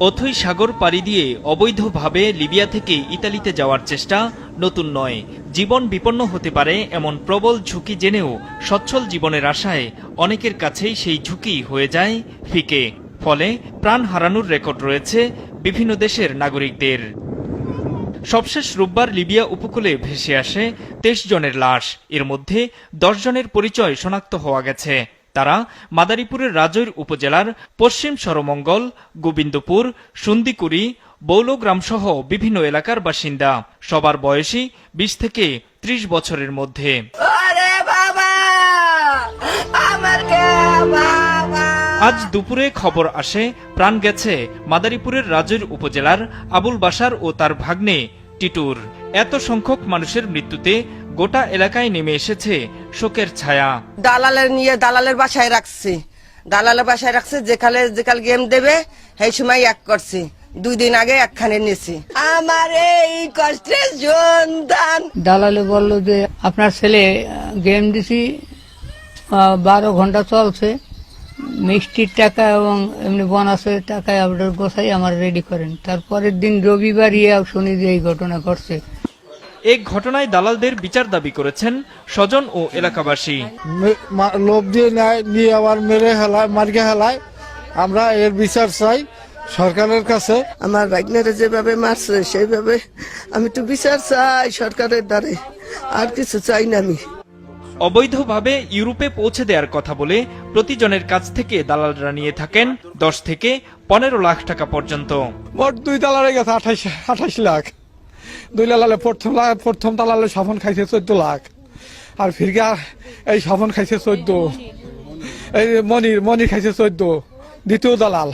অথই সাগর পাড়ি দিয়ে অবৈধভাবে লিবিয়া থেকে ইতালিতে যাওয়ার চেষ্টা নতুন নয়। জীবন বিপন্ন হতে পারে এমন প্রবল ঝুঁকি জেনেও সচ্ছল জীবনের আশায় অনেকের কাছেই সেই ঝুঁকি হয়ে যায় ফিকে। ফলে প্রাণ হারানোর রেকর্ড রয়েছে বিভিন্ন দেশের নাগরিকদের। সবশেষ রোববার লিবিয়া উপকূলে ভেসে আসে তেইশ জনের লাশ। এর মধ্যে দশ জনের পরিচয় শনাক্ত হওয়া গেছে। তারা মাদারীপুরের রাজৈর উপজেলার পশ্চিম সরমঙ্গল গোবিন্দপুর সুন্দিকুড়ি বৌলগ্রামসহ বিভিন্ন এলাকার বাসিন্দা। সবার বয়সী বিশ থেকে ত্রিশ বছরের মধ্যে। আজ দুপুরে খবর আসে প্রাণ গেছে মাদারীপুরের রাজৈর উপজেলার আবুল বাসার ও তার ভাগ্নে টিটুর। এত সংখ্যক মানুষের মৃত্যুতে গোটা এলাকায় নেমে এসেছে শোকের ছায়া। দালালের নিয়ে দালালের বাসায় রাখছি। দালালের বাসায় রাখছি যেখানে যেখানে গেম দেবে সেই সময় এক করছি। দুই দিন আগে একখানে নিয়েছি আমার এই কষ্টের সন্তান। দালালে বলল যে আপনার ছেলে গেম দিছি বারো ঘণ্টা চলছে। মিষ্টির টাকা এবং এমনি বোনাসের টাকায় আপনার গোছাই আমার রেডি করেন। তারপরের দিন রবিবার ইয়ে শুনি যে এই ঘটনা ঘটছে। এই ঘটনায় দালালদের বিচার দাবি করেছেন স্বজন ও এলাকাবাসী। লোভ দিয়ে নেয় নিয়ে আবার মেরে হেলায় মার্গে হেলায় আমরা এর বিচার চাই সরকারের কাছে। আমার ভাগ্নেরা যেভাবে মারছে সেইভাবে আমি তো বিচার চাই সরকারের দ্বারে। আর কিছু চাই না আমি। অবৈধভাবে ইউরোপে পৌঁছে দেওয়ার কথা বলে প্রতিজনের কাছ থেকে দালালরা নিয়ে থাকেন দশ থেকে পনেরো লাখ টাকা পর্যন্ত। মোট দুই দালালে গেছে আঠাইশ আঠাইশ লাখ। দুই দালালে প্রথম প্রথম দালালে সাফন খাইছে চোদ্দ লাখ। আর ফিরগা এই সাফন খাইছে চোদ্দ। এই মনির মনির খাইছে চোদ্দ। দ্বিতীয় দালাল।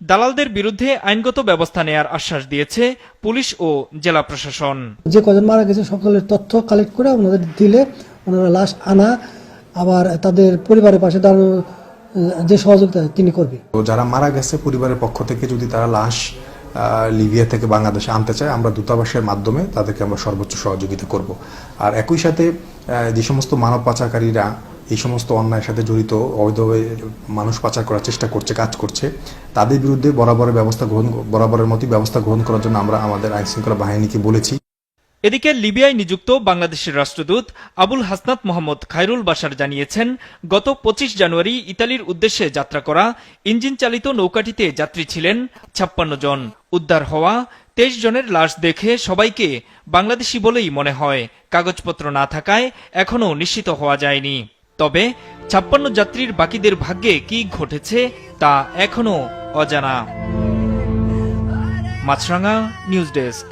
দালালদের বিরুদ্ধে আইনগত ব্যবস্থা নেয়ার আশ্বাস দিয়েছে পুলিশ ও জেলা প্রশাসন। যে কজন মারা গেছে সকলের তথ্য কালেক্ট করে ওনাদের দিলে ওনারা লাশ আনা আবার তাদের পরিবারের পাশে দাঁড়ানো যে সহযোগিতা তিনি করবে। যারা মারা গেছে পরিবারের পক্ষ থেকে যদি তারা লাশ লিবিয়া থেকে বাংলাদেশে আনতে চায়, আমরা দূতাবাসের মাধ্যমে তাদেরকে আমরা সর্বোচ্চ সহযোগিতা করব। আর একই সাথে যে সমস্ত মানব পাচারকারীরা এই সমস্ত অন্যায়ের সাথে জড়িত, অবৈধভাবে মানুষ পাচার করার চেষ্টা করছে, কাজ করছে, তাদের বিরুদ্ধে বরাবরের ব্যবস্থা গ্রহণ, বরাবরের মতোই ব্যবস্থা গ্রহণ করার জন্য আমরা আমাদের আইন শৃঙ্খলা বাহিনীকে বলেছি। এদিকে লিবিয়ায় নিযুক্ত বাংলাদেশের রাষ্ট্রদূত আবুল হাসনাত মোহাম্মদ খায়রুল বাশার জানিয়েছেন, গত পঁচিশ জানুয়ারি ইতালির উদ্দেশ্যে যাত্রা করা ইঞ্জিন চালিত নৌকাটিতে যাত্রী ছিলেন ছাপ্পান্ন জন। উদ্ধার হওয়া তেইশ জনের লাশ দেখে সবাইকে বাংলাদেশি বলেই মনে হয়, কাগজপত্র না থাকায় এখনও নিশ্চিত হওয়া যায়নি। তবে ছাপ্পান্ন যাত্রীর বাকিদের ভাগ্যে কি ঘটেছে তা এখনও অজানা। Maasranga news desk.